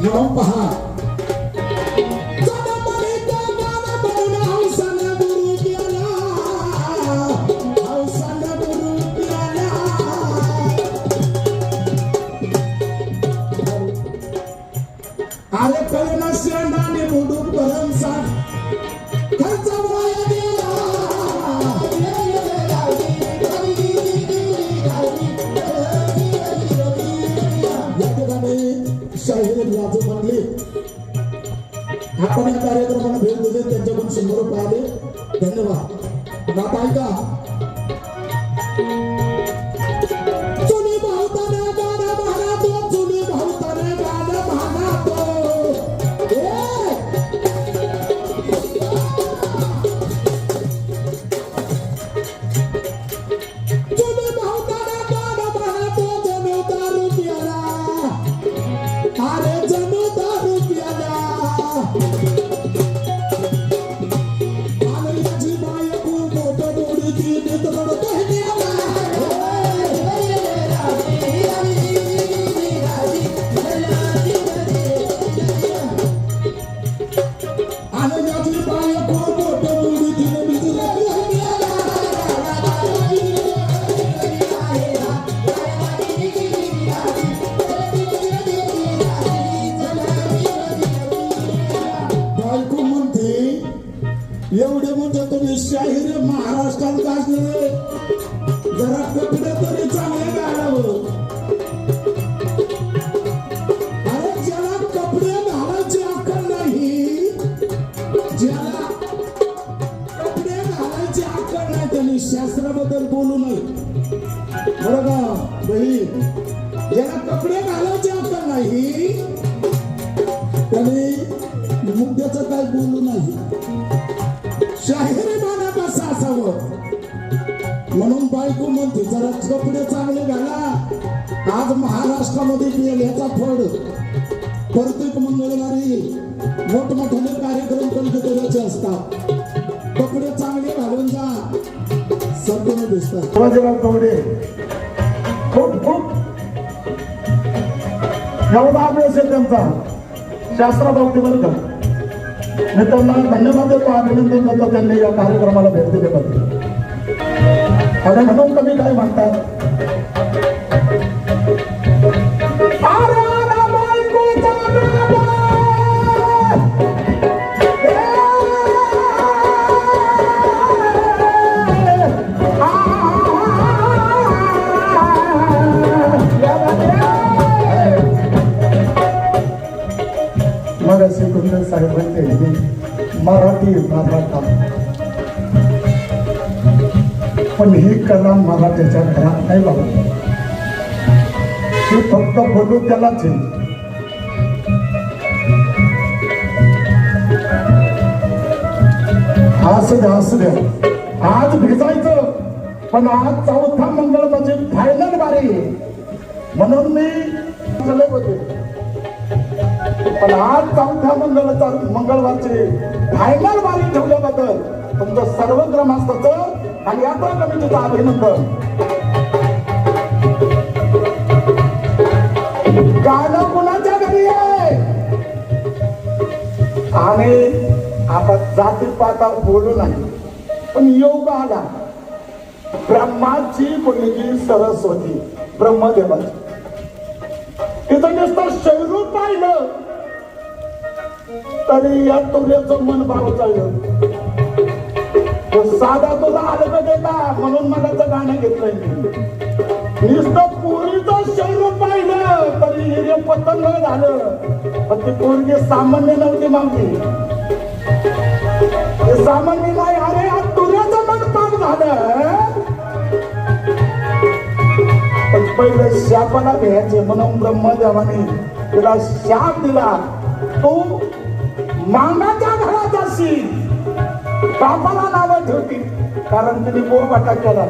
não paham आपण या कार्यक्रमाला भेट दिली त्यांच्याकडून शंभर रुपये आले धन्यवाद। आता ऐका एवढे म्हणजे तुम्ही शाहीर महाराष्ट्रात गाजले. जरा कपडे तरी चांगले घालावं. अरे ज्याला कपडे घालायची अक्कल नाही ज्याला कपडे घालायची अक्कल नाही त्यांनी शास्त्राबद्दल बोलू नये. बरं का बहीण? ज्याला कपडे घालायची अक्कल नाही त्याने मुद्द्याचं काय बोलू नाही. शाहिरी माना असं असावं म्हणून बायको म्हणते जरा कपडे चांगले घाला. आज महाराष्ट्रामध्ये बेल्याचा फड प्रत्येक मंगळवारी मोठमोठ्याने कार्यक्रम कलकत्त्याचे असतात. कपडे चांगले घालून जा. सत्य दिसतात. शिवाजीराव कवडे. खूप खूप. एवढा अभ्यास आहे त्यांचा. शास्त्रात बरं का मी त्यांना धन्यवाद देतो अभिनंदन देतो त्यांनी या कार्यक्रमाला भेट दिल्याबद्दल आणि म्हणून कमी काय म्हणतात मग साहेबांचे हे मराठी मराठा पण ही कला मला त्याच्या घरात नाही बाबा. ती फक्त बोलू त्यालाच येईल असू द्या असू द्या. आज भिजायचं पण आज चौथा मंगळ म्हणजे फायनल बारी. म्हणून मी चले होते. पण आज चौथ्या मंगळचा मंगळवारचे फायनल बारी ठेवल्याबद्दल तुमचं सर्व ग्रामस्थाचं आणि यात्रा कमिटीचं अभिनंदन. गाणं कुणाच्या घरी आहे? आणि आता जातीपाता बोलू नाही पण योग आला. ब्रह्माची मुलगी सरस्वती ब्रह्मदेवाची. तिथं नुसतं शैरू पाहिलं. तरी या तुझ्याचं मन भाव चाललं. साधा तुझा आलं देता म्हणून मला तर गाणं घेतलंय नुसतं पोरीचं शैरू पाहिलं तरी हिरे पतंग झालं पण ती पोरगी सामान्य नव्हती मागली ते सामान्य नाही अरे या तुझ्याचं मन पाप झालं. पण पहिले शापाला घ्यायचे म्हणून ब्रह्मदेवाने तुला शाप दिला. तू मांगाच्या घरात असेल बापाला नावं ठेवतील कारण तिने बोरबाटा केला.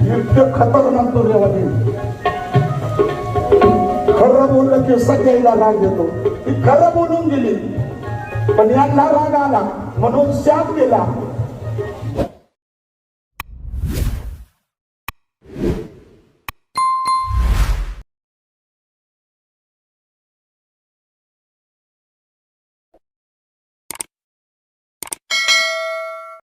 युद्ध खतरनाक तुझ्यावानी खरं बोललं की सगळ्याला राग देतो ती खरं बोलून गेली. पण यांना राग आला. म्हणून शाप गेला.